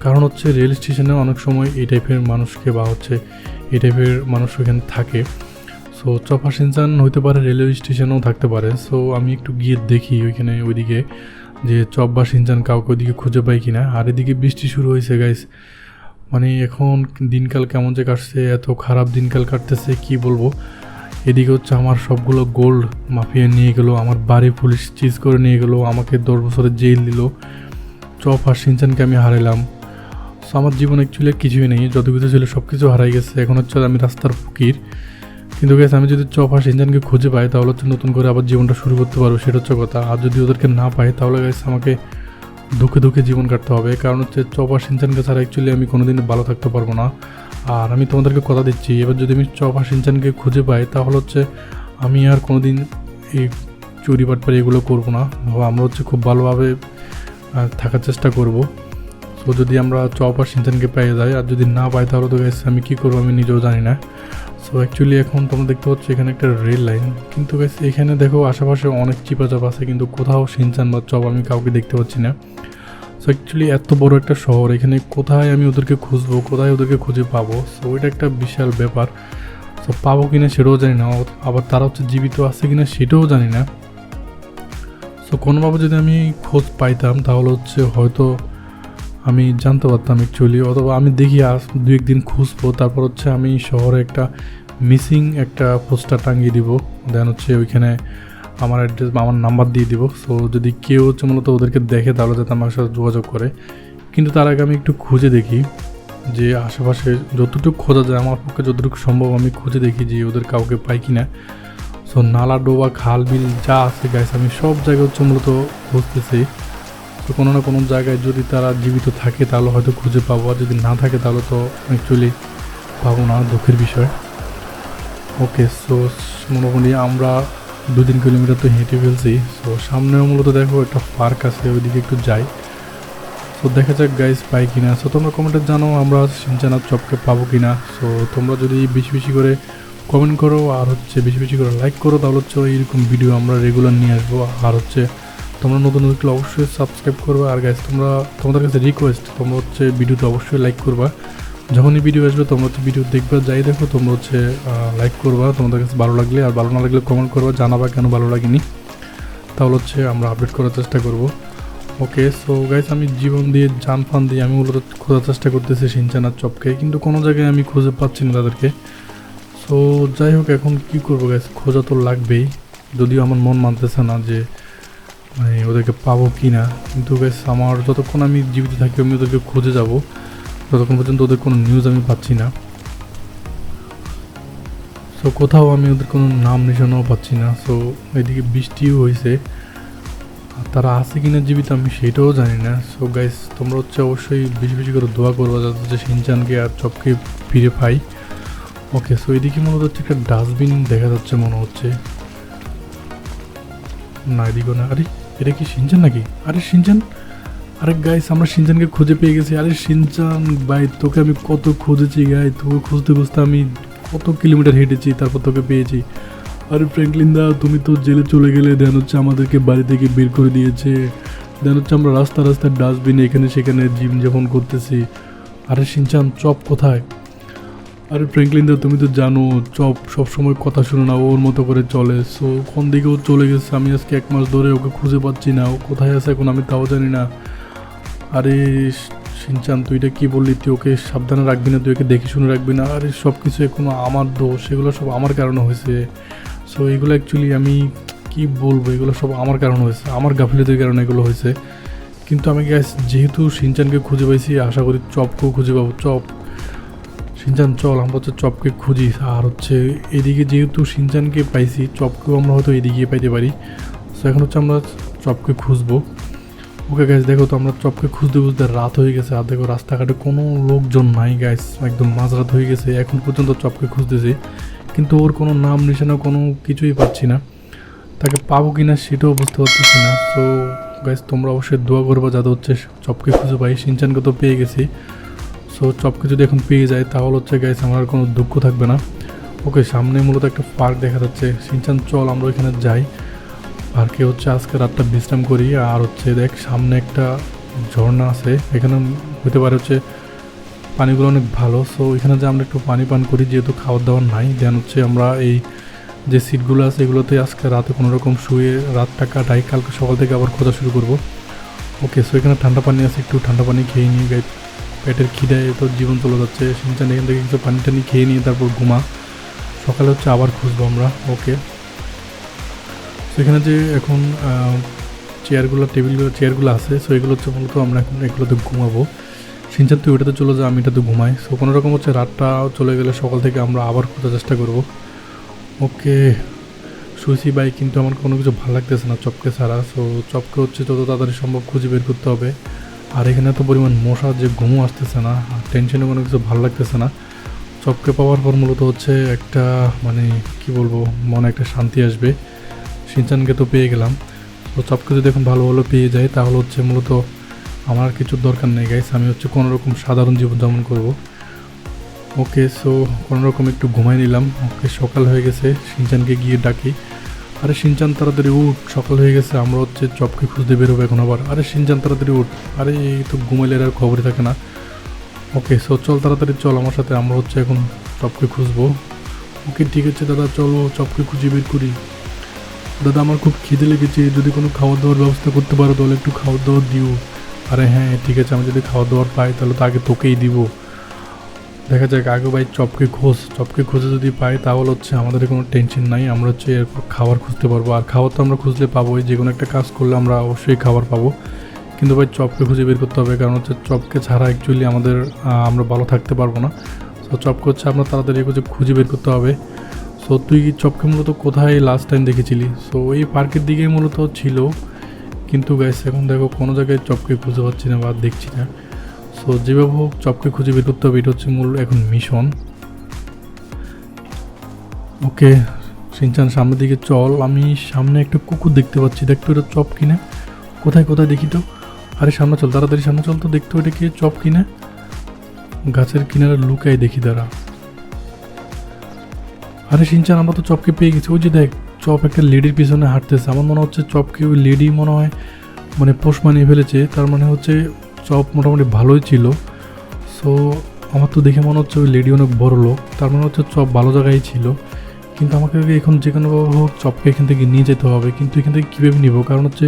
কারণ হচ্ছে রেল স্টেশনে অনেক সময় এই টাইপের মানুষকে বা হচ্ছে এই টাইপের মানুষ ওখানে থাকে। সো চপা সিনচান হইতে পারে রেলওয়ে স্টেশনেও থাকতে পারে। সো আমি একটু গিয়ে দেখি ওইখানে, ওইদিকে যে চপ বা সিনচান কাউকে ওইদিকে খুঁজে পাই কিনা। আর এদিকে বৃষ্টি শুরু হয়েছে গাইস মানে এখন দিনকাল কেমন যে কাটছে, এত খারাপ দিনকাল কাটতেছে, কি বলব? এদিকে হচ্ছে আমার সবগুলো গোল্ড মাফিয়া নিয়ে গেলো, আমার বাড়ি পুলিশ চিজ করে নিয়ে গেলো, আমাকে দশ বছরের জেল দিল। চপ আর সিনচানকে আমি হারাইলাম। সো আমার জীবনে অ্যাকচুয়ালি কিছুই নেই যত কিছু ছিল সব কিছু হারাই গেছে। এখন হচ্ছে আমি রাস্তার ফকির। কিন্তু গেছে আমি যদি চপ আর সিনচানকে খুঁজে পাই, তাহলে হচ্ছে নতুন করে আবার জীবনটা শুরু করতে পারব, সেটা হচ্ছে কথা। আর যদি ওদেরকে না পাই, তাহলে গেছে আমাকে দুঃখে দুঃখে জীবন কাটতে হবে। কারণ হচ্ছে চপ সিনচানকে ছাড়া অ্যাকচুয়ালি আমি কোনোদিন ভালো থাকতে পারব না। আর আমি তোমাদেরকে কথা দিচ্ছি, এবার যদি আমি চপ সিনচানকে খুঁজে পাই, তাহলে হচ্ছে আমি আর কোনোদিন এই চুরি বাটপারি এগুলো করব না। বা আমরা হচ্ছে খুব ভালোভাবে থাকার চেষ্টা করব। তো যদি আমরা চপ আর সিনচানকে পেয়ে যাই, আর যদি না পাই, তাহলে তো গেছে আমি কী করব আমি নিজেও জানি না। সো অ্যাকচুয়ালি এখন তোমরা দেখতে পাচ্ছ এখানে একটা রেল লাইন। কিন্তু এখানে দেখো আশেপাশে অনেক চিপা চাপ আছে, কিন্তু কোথাও সিনচান বা চপ আমি কাউকে দেখতে পাচ্ছি না। সো অ্যাকচুয়ালি এত বড় একটা শহর, এখানে কোথায় আমি ওদেরকে খুঁজবো, কোথায় ওদেরকে খুঁজে পাবো? সো এটা একটা বিশাল ব্যাপার। সো পাবো কিনা সেটাও জানি না, আবার তারা হচ্ছে জীবিত আছে কিনা সেটাও জানি না। সো কোনোভাবে যদি আমি খোঁজ পাইতাম, তাহলে হচ্ছে হয়তো আমি জানতে পারতাম অ্যাকচুয়ালি অথবা আমি দেখি আজ দু একদিন খুঁজবো। তারপর হচ্ছে আমি শহরে একটা মিসিং একটা পোস্টার টাঙিয়ে দিব। দেন হচ্ছে ওইখানে আমার অ্যাড্রেস বা আমার নাম্বার দিয়ে দিব। সো যদি কেউ হচ্ছে মূলত ওদেরকে দেখে, তাহলে যাতে আমার সাথে যোগাযোগ করে। কিন্তু তার আগে আমি একটু খুঁজে দেখি যে আশেপাশে যতটুকু খোঁজা যায়, আমার পক্ষে যতটুকু সম্ভব আমি খুঁজে দেখি যে ওদের কাউকে পাই কি না সো নালা, ডোবা, খাল, বিল যা আছে গাইস আমি সব জায়গায় হচ্ছে মূলত খুঁজতেছি। তো কোনো না কোনো জায়গায় যদি তারা জীবিত থাকে, তাহলে হয়তো খুঁজে পাবো। আর যদি না থাকে, তাহলে তো অ্যাকচুয়ালি পাবো না, দুঃখের বিষয়। ওকে সো মোটামুটি আমরা দু তিন কিলোমিটার তো হেঁটে ফেলছি। সো সামনেও মূলত দেখো একটা পার্ক আছে, ওইদিকে একটু যাই। তো দেখা যাক গাইস পাই কিনা। সো তোমরা কমেন্টে জানো আমরা সিনচানার চপকে পাবো কিনা। সো তোমরা যদি বেশি বেশি করে কমেন্ট করো, আর হচ্ছে বেশি বেশি করে লাইক করো, তাহলে হচ্ছে এইরকম ভিডিও আমরা রেগুলার নিয়ে আসব। আর হচ্ছে তোমরা নতুন নতুন অবশ্যই সাবস্ক্রাইব করবে। আর গাইস তোমরা, তোমাদের কাছে রিকোয়েস্ট তোমরা হচ্ছে ভিডিওতে অবশ্যই লাইক করবা। যখনই ভিডিও আসবে, তোমরা হচ্ছে ভিডিও দেখবা, যাই দেখো, তোমরা হচ্ছে লাইক করবা। তোমাদের কাছে ভালো লাগলে আর ভালো না লাগলে কমেন্ট করবা, জানাবা কেন ভালো লাগেনি। তাহলে হচ্ছে আমরা আপডেট করার চেষ্টা করব। ওকে সো গাইস আমি জীবন দিয়ে, জান ফান দিয়ে আমি মূলত খোঁজার চেষ্টা করতেছি সিনচানার চপকে কিন্তু কোনো জায়গায় আমি খুঁজে পাচ্ছি না তাদেরকে। সো যাই হোক, এখন কি করব গাইস খোঁজা তো লাগবেই। যদিও আমার মন মানতেছে না যে মানে ওদেরকে পাবো কি না কিন্তু গাইস আমার যতক্ষণ আমি জীবিত থাকি, আমি ওদেরকে খুঁজে যাব। যতক্ষণ পর্যন্ত ওদের কোনো নিউজ আমি পাচ্ছি না। সো কোথাও আমি ওদের কোনো নাম নিশানাও পাচ্ছি না। সো এদিকে বৃষ্টিও হয়েছে তারা আছে কি না জীবিত আমি সেটাও জানি না। সো গাইস তোমরা হচ্ছে অবশ্যই বেশি বেশি করে দোয়া করব যাতে হচ্ছে সিনচানকে আর চপকে ফিরে পাই। ওকে সো এদিকে মনে হচ্ছে একটা ডাস্টবিন দেখা যাচ্ছে মনে হচ্ছে। না এদিকে না। আরে! এটা কি সিনচান নাকি? আরে সিনচান? আরে গাইস আমরা সিনচানকে খুঁজে পেয়ে গেছি। আরে সিনচান, ভাই, তোকে আমি কত খুঁজেছি গাই তোকে খুঁজতে খুঁজতে আমি কত কিলোমিটার হেঁটেছি, তারপর তোকে পেয়েছি। আরে ফ্র্যাঙ্কলিন দা, তুমি তো জেলে চলে গেলে, দেন হচ্ছে আমাদেরকে বাড়ি থেকে বের করে দিয়েছে। দেন হচ্ছে আমরা রাস্তা রাস্তায় ডাস্টবিন এখানে সেখানে জিম যখন করতেছি। আরে সিনচান, চপ কোথায়? আরে ফ্র্যাঙ্কলিন দা, তুমি তো জানো, চপ সবসময় কথা শুনে না, ওর মতো করে চলে। সো কোন দিকে ও চলে গেছে, আমি আজকে এক মাস ধরে ওকে খুঁজে পাচ্ছি না। ও কোথায় আছে এখন আমি তাও জানি না। আরে, সিনচান, তুই এটা কী বললি? তুই ওকে সাবধানে রাখবি না, তুই ওকে দেখে শুনে রাখবি না। আরে সব কিছু এখন আমার দোষ, এগুলো সব আমার কারণে হয়েছে। সো এগুলো অ্যাকচুয়ালি আমি কি বলব, এগুলো সব আমার কারণে হয়েছে, আমার গাফিলতির কারণে এগুলো হয়েছে। কিন্তু আমি গ্যাস যেহেতু সিনচানকে খুঁজে পাইছি, আশা করি চপকেও খুঁজে পাবো, চপ। সিনচান চল, আমরা হচ্ছে চপকে খুঁজি। আর হচ্ছে এদিকে যেহেতু সিনচানকে পাইছি, চপকেও আমরা হয়তো এদিকে পাইতে পারি। সো এখন হচ্ছে আমরা চপকে খুঁজবো। ওকে গ্যাস দেখো তো আমরা চপকে খুঁজতে খুঁজতে রাত হয়ে গেছে। আর দেখো রাস্তাঘাটে কোনো লোকজন নাই গ্যাস একদম মাঝরাত হয়ে গেছে। এখন পর্যন্ত চপকে খুঁজতেছি। কিন্তু ওর কোনো নাম, নিশানা, কোনো কিছুই পাচ্ছি না। তাকে পাবো কি না সেটাও বুঝতে পারতেছি না। তো গ্যাস তোমরা অবশ্যই দোয়া করব যাতে হচ্ছে চপকে খুঁজে পাই। সিনচানকে তো পেয়ে গেছি। সো চপকে যদি এখন পেয়ে যায়, তাহলে হচ্ছে গ্যাস আমার কোনো দুঃখ থাকবে না। ওকে সামনে মূলত একটা পার্ক দেখা যাচ্ছে, সিনচান চল আমরা ওইখানে যাই। পার্কে হচ্ছে আজকে রাতটা বিশ্রাম করি, আর হচ্ছে দেখ, সামনে একটা ঝর্ণা আছে, এখানে হতে পারে হচ্ছে পানিগুলো অনেক ভালো। সো এখানে যে আমরা একটু পানি পান করি, যেহেতু খাওয়ার দাওয়ার নাই দেন হচ্ছে আমরা এই যে সিটগুলো আছে, এগুলোতে আজকে রাতে কোনো রকম শুয়ে রাতটা কাটাই, কালকে সকাল থেকে আবার খোঁজা শুরু করব। ওকে সো এখানে ঠান্ডা পানি আছে, একটু ঠান্ডা পানি খেয়ে নিয়ে গাই পেটের খিদায় তো জীবন চলে যাচ্ছে সিনচান এখান থেকে কিছু পানি টানি খেয়ে নিয়ে তারপর ঘুমা। সকালে হচ্ছে আবার খুঁজবো আমরা, ওকে। সেখানে যে এখন চেয়ারগুলো টেবিলগুলো চেয়ারগুলো আছে সো এগুলো হচ্ছে মূলত আমরা এখন এগুলোতে ঘুমাবো। সিনচান, তুই ওটাতে চলে যা, আমি এটাতে ঘুমাই। সো কোনো রকম হচ্ছে রাতটা চলে গেলে সকাল থেকে আমরা আবার খোঁজার চেষ্টা করব। ওকে, শুয়েছি বাই কিন্তু আমার কোনো কিছু ভালো লাগতেছে না, চপকে ছাড়া। সো চপকে হচ্ছে যত তাড়াতাড়ি সম্ভব খুঁজে বের করতে হবে। আর এখানে এত পরিমাণ মশা যে ঘুমও আসতেছে না, আর টেনশনে কোনো কিছু ভালো লাগতেছে না। চপকে পাওয়ার পর মূলত হচ্ছে একটা মানে কি বলব, মনে একটা শান্তি আসবে। সিনচানকে তো পেয়ে গেলাম। তো চপকে যদি এখন ভালো ভালো পেয়ে যায়, তাহলে হচ্ছে মূলত আমার কিছুর দরকার নেই গাইস আমি হচ্ছে কোনো রকম সাধারণ জীবনযাপন করব। ওকে সো কোনো রকম একটু ঘুমাই নিলাম। ওকে, সকাল হয়ে গেছে। সিনচানকে গিয়ে ডাকি। আরে সিনচান তাড়াতাড়ি উঠ, সকাল হয়ে গেছে, আমরা হচ্ছে চপকে খুঁজতে বেরোবো এখন আবার। আরে সিনচান তাড়াতাড়ি উঠ, আরে এই তো ঘুমাইলে আর খবরই থাকে না। ওকে সো চল তাড়াতাড়ি চল, আমার সাথে আমরা হচ্ছে এখন চপকে খুঁজবো। ওকে, ঠিক আছে দাদা, চলো চপকে খুঁজে বের করি। দাদা, আমার খুব খিদে লেগেছে, যদি কোনো খাওয়ার দাওয়ার ব্যবস্থা করতে পারো, তাহলে একটু খাওয়ার দাওয়ার দিও। আরে হ্যাঁ ঠিক আছে, আমি যদি খাওয়ার দাওয়ার পাই, তাহলে তো আগে তোকেই দিব। দেখা যাক আগে ভাই চপকে খোঁজ, চপকে খুঁজে যদি পাই তাহলে হচ্ছে আমাদের কোনো টেনশন নাই, আমরা হচ্ছে এরপর খাবার খুঁজতে পারব। আর খাবার তো আমরা খুঁজলে পাবোই যে কোনো একটা কাজ করলে আমরা অবশ্যই খাবার পাবো। কিন্তু ভাই চপকে খুঁজে বের করতে হবে, কারণ হচ্ছে চপকে ছাড়া অ্যাকচুয়ালি আমাদের আমরা ভালো থাকতে পারব না। তো চপকে হচ্ছে আমরা তাড়াতাড়ি খুঁজে খুঁজে বের করতে হবে। সো তুই চপকে মূলত কোথায় লাস্ট টাইম দেখেছিলি? সো এই পার্কের দিকেই মূলত ছিল। কিন্তু গাইস এখন দেখো কোনো জায়গায় চপকে খুঁজে পাচ্ছি না বা দেখছি না। সো যেভাবে হোক চপকে খুঁজে বের করতে হবে এটা হচ্ছে মূল এখন মিশন ওকে সিনচান সামনের দিকে চল আমি সামনে একটা কুকুর দেখতে পাচ্ছি দেখতো এটা চপ কিনে কোথায় কোথায় দেখি তো আরে সামনে চল তাড়াতাড়ি সামনে চল তো দেখতো এটা কি চপ কিনে গাছের কিনারে লুকাই দেখি দাঁড়া আরে সিনচান আমরা তো চপকে পেয়ে গেছি ওই যে দেখ চপ একটা লেডির পিছনে হাঁটতেছে আমার মনে হচ্ছে চপকে ওই লেডি মনে হয় মানে পোষ মানিয়ে ফেলেছে তার মানে হচ্ছে চপ মোটামুটি ভালোই ছিল। সো আমার তো দেখে মনে হচ্ছে ওই লেডি অনেক বড় লোক। তার মানে হচ্ছে চপ ভালো জায়গায় ছিল। কিন্তু আমাকে এখন যে কোনো হোক চপকে এখান থেকে নিয়ে যেতে হবে। কিন্তু এখান থেকে কীভাবে নিব? কারণ হচ্ছে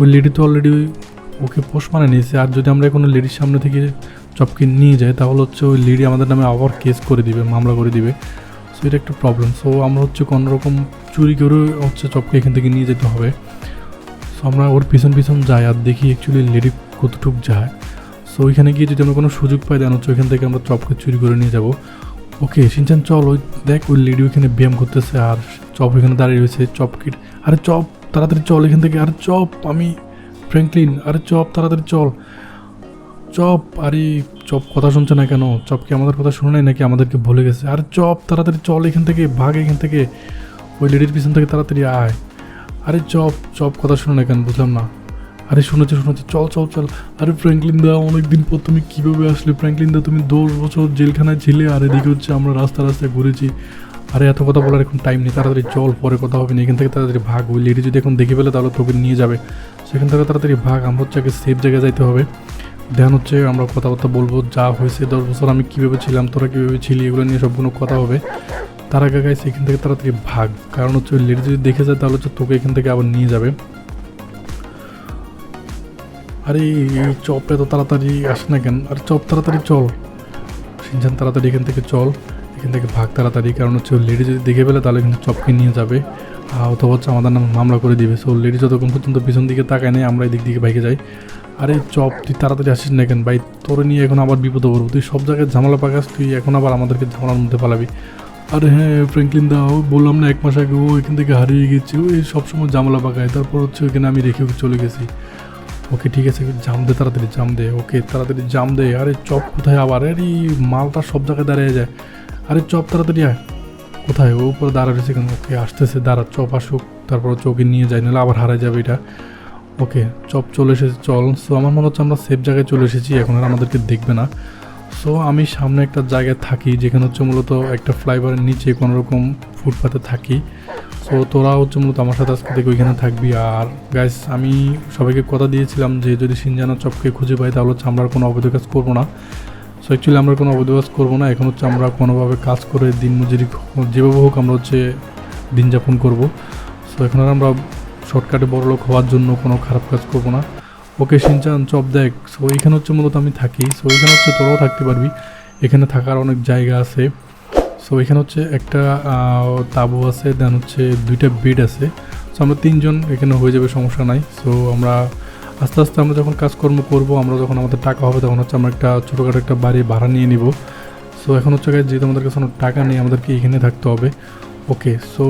ওই লেডি তো অলরেডি ওকে পোষ মানে নিয়েছে। আর যদি আমরা কোনো লেডির সামনে থেকে চপকে নিয়ে যাই, তাহলে হচ্ছে ওই লেডি আমাদের নামে আবার কেস করে দিবে, মামলা করে দিবে। সো এটা একটা প্রবলেম সো আমরা হচ্ছে কোনো রকম চুরি করে হচ্ছে চপকে এখান থেকে নিয়ে যেতে হবে। সো আমরা ওর পিছন পিছন যাই আর দেখি অ্যাকচুয়ালি লেডি কতটুক যায়? সো ওইখানে গিয়ে যদি আমরা কোনো সুযোগ পাই দেন হচ্ছে ওইখান থেকে আমরা চপকে চুরি করে নিয়ে যাব। ওকে সিনচান, চল, ওই দেখ, ওই লেডি ওইখানে ব্যায়াম করতেছে, আর চপ ওইখানে দাঁড়িয়ে রয়েছে, চপ কিট। আরে চপ, তাড়াতাড়ি চল এখান থেকে। আরে চপ, আমি ফ্র্যাঙ্কলিন আরে চপ, তাড়াতাড়ি চল। চপ, আরে চপ কথা শুনছে না কেন? চপ কি আমাদের কথা শুনে নাই নাকি আমাদেরকে ভুলে গেছে? আরে চপ, তাড়াতাড়ি চল এখান থেকে, ভাগ এখান থেকে। ওই লেডির পিছন থেকে তাড়াতাড়ি আয়। আরে চপ চপ কথা শুনে না কেন? বুঝলাম না। আরে শুনেছি শুনেছি চল চল চল। আরে ফ্র্যাঙ্কলিন দা, অনেকদিন পর তুমি কীভাবে আসলে? ফ্র্যাঙ্কলিন দা, তুমি দশ বছর জেলখানায় ছিলে, আর এদিকে হচ্ছে আমরা রাস্তা রাস্তায় ঘুরেছি। আরে এত কথা বলার এখন টাইম নেই। তাড়াতাড়ি চল, পরে কথা হবে না। এখান থেকে তাড়াতাড়ি ভাগ ওই লেডি যদি এখন দেখে ফেলে, তাহলে তোকে নিয়ে যাবে। সেখান থেকে তাড়াতাড়ি ভাগ, আমরা হচ্ছে আগে সেফ জায়গায় যাইতে হবে। ধ্যান হচ্ছে আমরা কথাবার্তা বলব, যা হয়েছে দশ বছর আমি কীভাবে ছিলাম, তোরা কীভাবে ছিলি, এগুলো নিয়ে সবগুলো কথা হবে। তার আগে গাইছে এখান থেকে তাড়াতাড়ি ভাগ। কারণ হচ্ছে ওই লেডি যদি দেখে যায়, তাহলে হচ্ছে তোকে এখান থেকে আবার নিয়ে যাবে। আরে চপ এত তাড়াতাড়ি আসে না কেন? আরে, চপ তাড়াতাড়ি চল। সিনচান তাড়াতাড়ি এখান থেকে চল। এখান থেকে ভাগ তাড়াতাড়ি, কারণ হচ্ছে লেডি যদি দেখে ফেলে, তাহলে কিন্তু চপকে নিয়ে যাবে। অথবা হচ্ছে আমাদের নামে মামলা করে দিবে। সো লেডি যতক্ষণ পর্যন্ত পিছন দিকে তাকায় নেই, আমরা এদিক দিকে বাইকে যাই। আরে, চপ, তুই তাড়াতাড়ি আসিস না কেন? ভাই, তোর নিয়ে এখন আবার বিপদে পড়ব। তুই সব জায়গায় ঝামেলা পাকাস, তুই এখন আবার আমাদেরকে ঝামেলার মধ্যে পালাবি। আরে হ্যাঁ ফ্র্যাঙ্কলিন দা ও বললাম না এক মাস আগে, ও এখান থেকে হারিয়ে গেছে। ওই সবসময় ঝামেলা পাকায়। তারপর হচ্ছে ওইখানে আমি রেখে চলে গেছি। ওকে ঠিক আছে, জাম দে তাড়াতাড়ি, জাম দে, ওকে তাড়াতাড়ি জাম দে। আরে চপ কোথায় আবার? আরে মালটা সব জায়গায় দাঁড়িয়ে যায়। আরে চপ তাড়াতাড়ি আয়। কোথায়? ও উপরে দাঁড়া রয়েছে কেন? ওকে আসতেছে, দাঁড়া, চপ আসুক, তারপর ওকে নিয়ে যায়, নাহলে আবার হারায় যাবে এটা। ওকে, চপ চলে এসেছে, চল। সো আমার মনে হচ্ছে আমরা সেফ জায়গায় চলে এসেছি, এখন আর আমাদেরকে দেখবে না। সো আমি সামনে একটা জায়গায় থাকি, যেখানে হচ্ছে মূলত একটা ফ্লাইওভারের নিচে কোনো রকম ফুটপাতে থাকি। সো তোরা হচ্ছে মূলত আমার সাথে আজকে থেকে ওইখানে থাকবি। আর গাইস আমি সবাইকে কথা দিয়েছিলাম যে যদি সিনজানা চপকে খুঁজে পাই, তাহলে হচ্ছে আমরা কোনো অবৈধ কাজ করব না। সো অ্যাকচুয়ালি আমরা কোনো অবৈধ কাজ করব না। এখন হচ্ছে আমরা কোনোভাবে কাজ করে দিন মজুরি যেভাবে হোক আমরা হচ্ছে দিন যাপন করব। সো এখন আর আমরা শর্টকাটে বড় লোক হওয়ার জন্য কোনো খারাপ কাজ করব না। ওকে সিনচান চপ দেখ। সো এইখানে হচ্ছে মূলত আমি থাকি। সো এইখানে হচ্ছে তোরাও থাকতে পারবি। এখানে থাকার অনেক জায়গা আছে। সো এখানে হচ্ছে একটা তাঁবু আছে দেন হচ্ছে দুইটা বেড আছে। সো আমরা তিনজন এখানে হয়ে যাবে, সমস্যা নাই। সো আমরা আস্তে আস্তে আমরা যখন কাজকর্ম করব, আমরা যখন আমাদের টাকা হবে, তখন হচ্ছে আমরা একটা ছোটোখাটো একটা বাড়ি, ভাড়া নিয়ে নিব। সো এখন হচ্ছে যেহেতু আমাদের কাছে টাকা নেই, আমাদেরকে এখানে থাকতে হবে। ওকে সো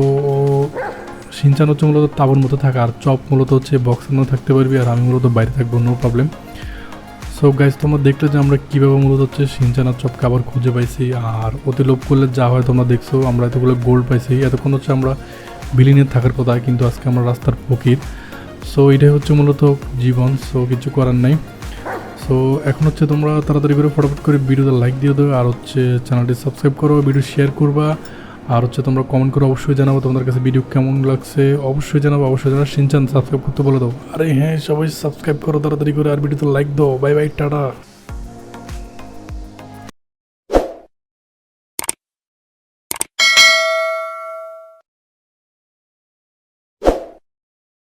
সিনচান হচ্ছে মূলত তাবুর মতো থাকা, আর চপ মূলত হচ্ছে বক্সের মধ্যে থাকতে পারবি, আর আমি মূলত বাইরে থাকব নো প্রবলেম সো গাইজ তোমরা দেখলে যে আমরা কীভাবে মূলত হচ্ছে সিনচান আর চপকে আবার খুঁজে পাইছি, আর অতি লোভ করলে যা হয় তোমরা দেখছ, আমরা এতগুলো গোল্ড পাইছি। এতক্ষণ হচ্ছে আমরা বিলিনের থাকার কথা, কিন্তু আজকে আমরা রাস্তার ফকির। সো এটাই হচ্ছে মূলত জীবন সো কিছু করার নাই। সো এখন হচ্ছে তোমরা তাড়াতাড়ি করে ফটাফট করে ভিডিওতে লাইক দিয়ে দেবে আর হচ্ছে চ্যানেলটি সাবস্ক্রাইব করো ভিডিও শেয়ার করবা। আর হচ্ছে তোমরা কমেন্ট করে অবশ্যই জানাব তোমাদের কাছে ভিডিও কেমন লাগছে। অবশ্যই জানাব অবশ্যই জানাব। সিনচান সাবস্ক্রাইব করতে বলে দাও। আরে হ্যাঁ সবাই সাবস্ক্রাইব করো, তাড়াতাড়ি করে। আর ভিডিওতে লাইক দাও। Bye bye tata.